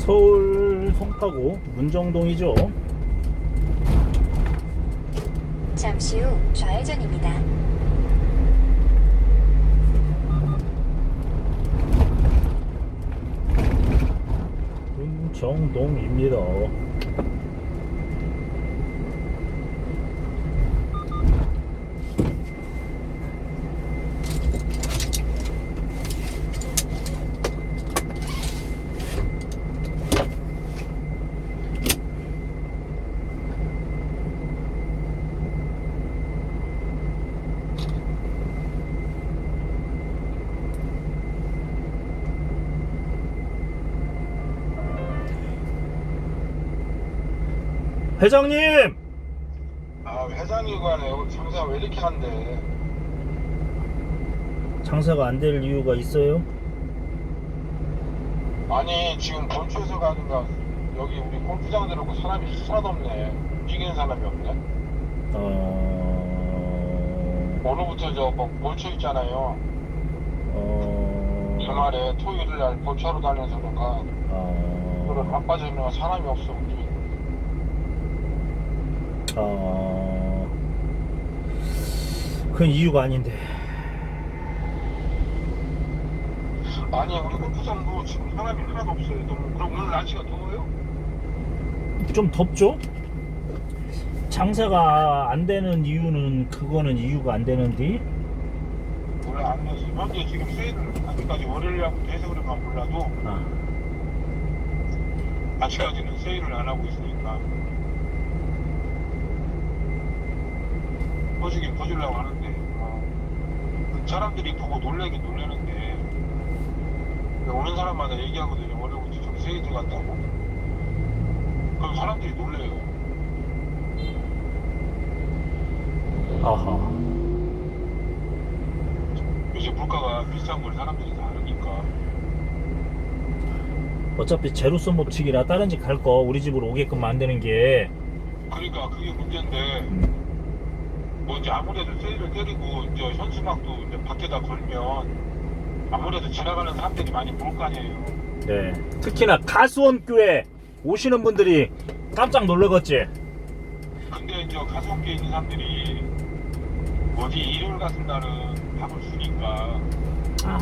서울 송파구 문정동이죠. 잠시 후 좌회전입니다. 문정동입니다. 회장님! 아 회장이관에 여기 장사 왜 이렇게 한대? 장사가 안 될 이유가 있어요? 아니 지금 본초에서 가는가 여기 우리 골프장 들어오고 사람이 하나도 없네. 이기는 사람이 없네. 어... 오늘부터 저뭐 본초 있잖아요. 어... 주말에 토요일 날 본초로 다녀서 그런가 어... 바빠지면 사람이 없어 우리. 어... 그건 이유가 아닌데. 아니 우리 골프장도 지금 사람이 하나도 없어요. 너무 그럼 오늘 날씨가 더워요? 좀 덥죠? 장사가 안 되는 이유는 그거는 이유가 안 되는데 원래 안 돼서 현재 지금 세일을 아직까지 월요일하고 해서 그런가 몰라도 아, 아직까지는 세일을 안 하고 있으니까 퍼주긴 퍼주려고 하는데 어, 그 사람들이 보고 놀래긴 놀라는데 근데 오는 사람마다 얘기하거든요. 월요일부터 좀 세일 들어갔다고. 그럼 사람들이 놀래요. 아하. 요새 물가가 비싼 걸 사람들이 다 아니까. 어차피 제로섬 법칙이라 다른 집 갈 거 우리 집으로 오게끔 만드는 게. 그러니까 그게 문제인데 음, 뭐 이제 아무래도 세일을 때리고 이제 현수막도 이제 밖에다 걸면 아무래도 지나가는 사람들이 많이 볼 거 아니에요. 네. 특히나 가수원교회 오시는 분들이 깜짝 놀라겠지 근데 이제 가성비에 있는 사람들이 어디 일요일 같은 날은 밥을 주니까 아,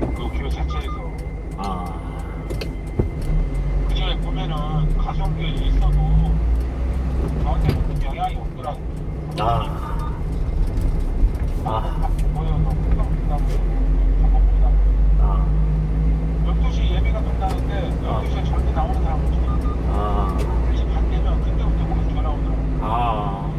그 교회 자체에서 아, 그 전에 보면은 가성비에 있어도 저한테는 영향이 없더라고. 아, 아, 보여서 깜깜깜깜 먹고다. 아, 12시 예배가 끝나는데 아. 12시에 절대 나오는 사람 없잖아. 아, 12시 반 되면 그때부터 몸이 전화 오더라고. 아.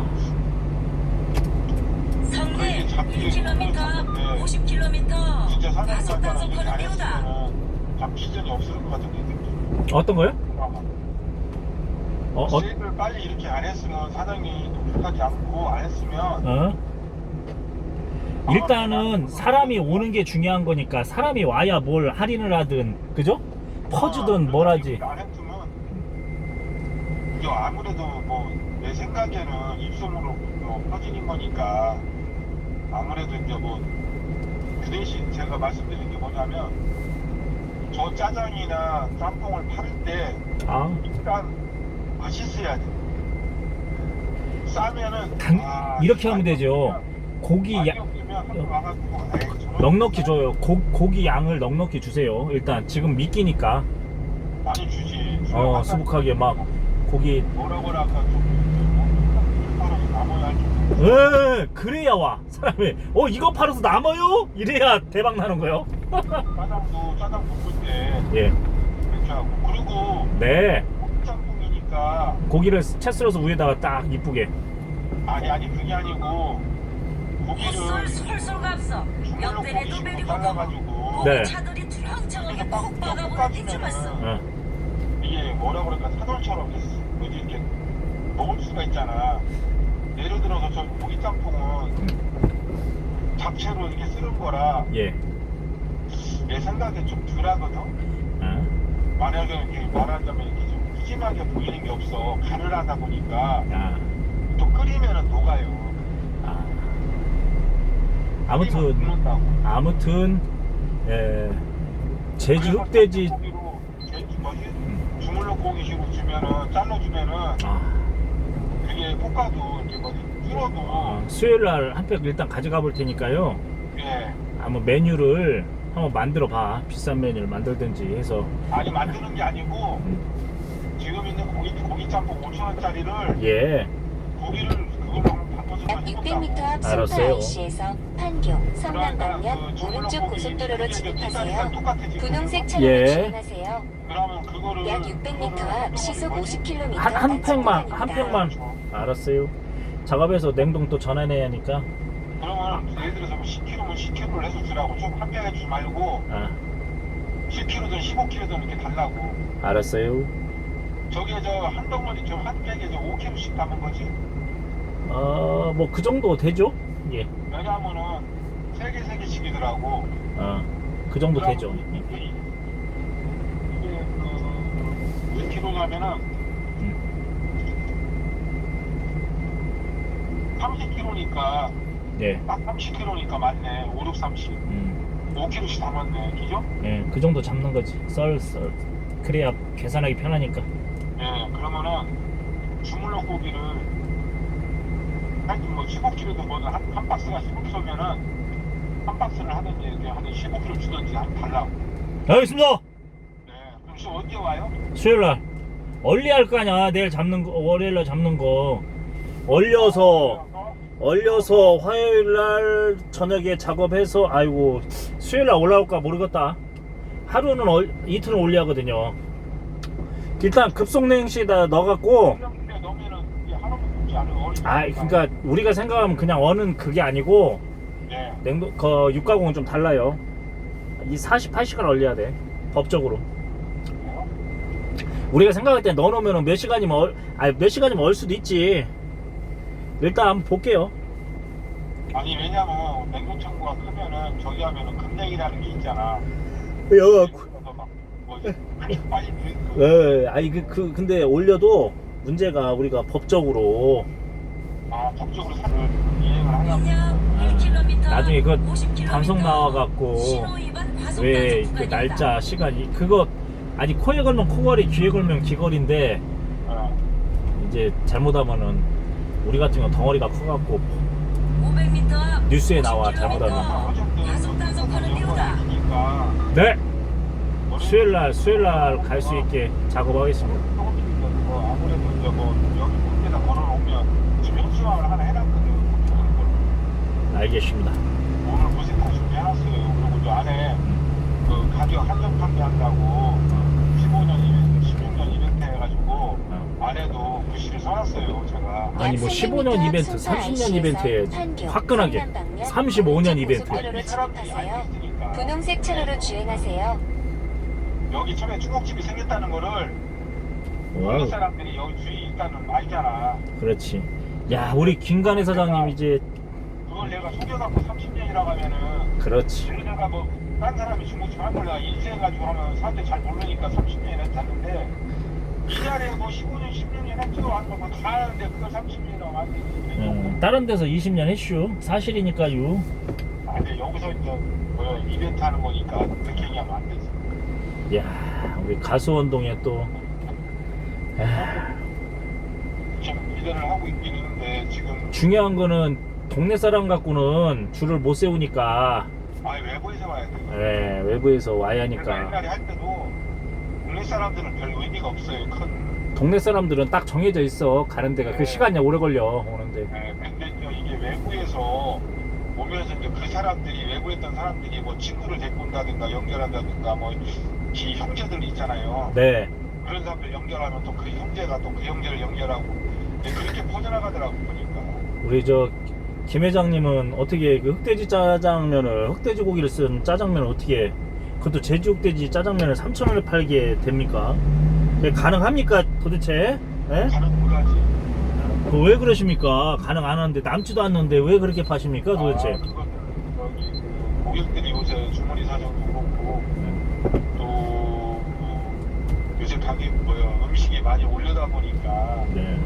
성내 그게 잡히게 1km, 네. 50km 진짜 사장님 과속 같다는 단속 얘기 안 거리입니다. 했으면은 잡 시즌이 없을 것 같은데 느낌. 어떤 거요? 어, 어, 세입을 빨리 이렇게 안 했으면 사장이 독촉하지 않고 안 했으면 어? 일단은 사람이 오는 게 중요한 거니까 사람이 와야 뭘 할인을 하든 그죠? 퍼주든 뭘 하지? 안 했으면 이제 아무래도 뭐 내 생각에는 입소문으로 뭐 퍼지는 거니까 아무래도 이제 뭐 그 대신 제가 말씀드린 게 뭐냐면 저 짜장이나 짬뽕을 팔때 아. 일단 맛있어야 돼. 싸면은 단- 아, 이렇게 하면 되죠. 고기 많이 야, 없으면 한번 와가지고 에이, 저런 넉넉히 줘요. 고, 고기 양을 넉넉히 주세요. 일단 지금 미끼니까. 많이 주지. 어 수북하게 막 고기 뭐라 뭐라 아까 좀 그래야 와. 사람이. 어 이거 팔아서 남아요? 이래야 대박 나는 거요? 짜장도 짜장 볶을 때 예. 괜찮고 그리고 네 고기를 채 썰어서 위에다가 딱 이쁘게 아니 아니 그게 아니고 고기를 갑서 주물럭 옆에도 고기식으로 베리고 잘라가지고 네. 차들이 투렁청하게 푹 박아보는 빡게 좋았어. 어. 이게 뭐라 그럴까 사돌처럼 이렇게 뭐지 이렇게 먹을 수가 있잖아. 예를 들어서 저 고기 짬뽕은 잡채로 이렇게 쓰는 거라 예 내 생각에 좀 덜하거든. 어? 만약에 이렇게 말하자면 푸짐하게 보이는 게 없어. 간을 하다 보니까 아, 또 끓이면은 녹아요. 아. 끓이면 아무튼 녹는다고. 아무튼 예, 제주 그래서 흑돼지 짬뽕고기로 제주 뭐지? 음. 소고기식으로 주면은 잘라 주면은 아, 그게 볶아도 뚫어도 어, 수요일 날 한 팩 일단 가져가 볼 테니까요. 예 한번 메뉴를 한번 만들어 봐. 비싼 메뉴를 만들든지 해서. 아니 만드는 게 아니고 음, 지금 있는 고기 고기 짬뽕 5천 원짜리를 예. 고기를 그걸로 한번 바꿔서 약 600m 앞 송파 알았어요. IC에서 판교, 성남 방면 오른쪽 고속도로로 진입하세요. 분홍색 차로로 예. 주행하세요. 그러면 그거를 약 600m 앞 시속 50km 한, 한 팩만, 한 팩만. 알았어요. 작업해서 냉동 또 전환해야 하니까. 그러면 예를 들어서 뭐 10kg면 10kg를 해서 주라고 좀 한 팩에 주지 말고 아, 10kg든 15kg든 이렇게 달라고 알았어요. 저게 저한 덩어리 저한 팩에 저 5kg씩 담은 거지 어, 뭐그 정도 되죠? 예. 왜냐하면은 세 개 세 개씩이더라고 어, 그 정도 되죠. 예. 이게 그 5kg냐면은 음, 30kg니까 예. 딱 30kg니까 맞네 5, 6, 30 음, 5kg씩 담았네 그죠? 예. 그 정도 잡는 거지. 썰, 썰. 그래야 계산하기 편하니까. 예 그러면은 주물럭 고기를 하여튼 뭐 15kg도 뭐든 한, 한 박스가 15kg면은 한 박스를 하든지 이렇게 한 15kg 주든지 한 달라고 알겠습니다. 네 그럼 지금 언제 와요? 수요일 날. 얼리 할 거 아니야. 내일 잡는 거, 월요일 날 잡는 거. 얼려서, 얼려서 화요일 날 저녁에 작업해서, 아이고, 수요일 날 올라올까 모르겠다. 하루는 얼, 이틀은 올리 하거든요. 일단 넣어갖고, 하나도 먹지 않아요 어린 아, 그러니까 우리가 생각하면 그냥 어는 그게 아니고, 네 냉동, 그 육가공은 좀 달라요. 이 48시간 얼려야 돼. 법적으로. 우리가 생각할 때 넣어놓으면 몇 시간이면 얼, 아니 몇 시간이면 얼 수도 있지. 일단 한번 볼게요. 아니 왜냐면 냉동창고가 크면은 저기 하면은 금냉이라는 게 있잖아 여, 그 그- 예, 아니 그, 그 근데 올려도 문제가 우리가 법적으로. 아 법적으로 사를 이행을 하려면 아, 1km 나중에 그거 50km 방송 나와갖고 왜 그. 날짜 시간이 그거 아니 코에 걸면 코걸이 귀에 걸면 귀걸인데 어, 이제 잘못하면은 우리 같은 경우 덩어리가 커갖고 500m 앞 뉴스에 나와, 50km. 잘못하면. 네 수요일 날 수요일 날 갈 수 있게 작업하겠습니다. 알겠습니다. 오늘 무색한 준비해놨어요 그리고 저 안에 그 가격 한정 판매한다고 15년 이벤트 16년 이벤트 해가지고 어. 안에도 글씨를 써놨어요 제가 아니 뭐 15년 이벤트, 30년 이벤트에 화끈하게 35년 이벤트. 분홍색 차로로 주행하세요. 여기 처음에 중국집이 생겼다는 거를 와우. 사람들이 여기 주위 있다는 알잖아 그렇지. 야 우리 김간혜 사장님 이제 그걸 내가 속여갖고 30년이라고 하면은 그렇지. 내가 뭐 딴 사람이 중국집 한걸 내가 인쇄해가지고 하면 사람들이 잘 모르니까 30년이나 했는데 이 자리에 뭐 15년 16년 했지도 않고 뭐다 하는데 그걸 30년이라고 하지 음, 다른 데서 20년 했슈. 사실이니까요. 아 근데 여기서 이제 뭐 이벤트 하는 거니까 그렇게 얘기하면 안 되지 야 우리 가수원동에 또 야, 지금 기대를 하고 있긴 있는데 지금 중요한 거는 동네 사람 갖고는 줄을 못 세우니까. 아예 외부에서 와야 돼 예, 외부에서 와야 그러니까. 하니까 옛날에 할 때도 국내 사람들은 별 의미가 없어요 큰. 동네 사람들은 딱 정해져 있어 가는 데가. 그 시간이 오래 걸려 오는데. 예, 근데 이제 이게 외부에서 오면서 이제 그 사람들이 외부에 있던 사람들이 뭐 친구를 데리고 온다든가 연결한다든가 뭐 지 형제들 있잖아요. 네 그런 사람들 연결하면 또 그 형제가 또 그 형제를 연결하고 이제 그렇게 퍼져나가더라고 보니까. 우리 저 김 회장님은 어떻게 그 흑돼지 짜장면을 흑돼지 고기를 쓴 짜장면을 어떻게 그것도 제주 흑돼지 짜장면을 3,000원에 팔게 됩니까? 그게 가능합니까 도대체? 예? 가는 거라지. 그거 왜 그러십니까? 가능 안 하는데 남지도 않는데 왜 그렇게 파십니까 도대체? 아, 그거는 여기 그 고객들이 요새 주머니 사정도 그렇고 또 그 요새 가격 뭐야 음식이 많이 올려다 보니까 네.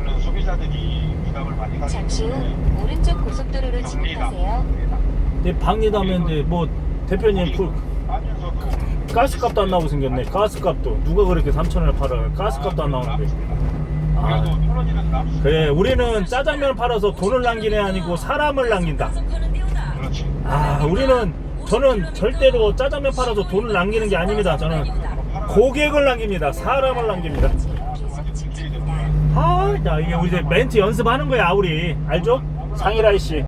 그런 소비자들이 부담을 많이 가지고 잠시 후 오른쪽 고속도로로 진입하세요. 근데 박리담인데 뭐 대표님 그 하면서도 가스값도 안 나오고 생겼네 가스값도 누가 그렇게 3천 원을 팔아 가스값도 안 나오는데 아 그래도 납시. 그래 우리는 짜장면 팔아서 돈을 애 아니고 사람을 남긴다 그렇지. 아 우리는 저는 절대로 짜장면 팔아서 돈을 남기는 게 아닙니다 저는 고객을 남깁니다 사람을 남깁니다 직진입니다. 아나 이게 우리 이제 멘트 연습하는 거야 우리 알죠? 상일아이 씨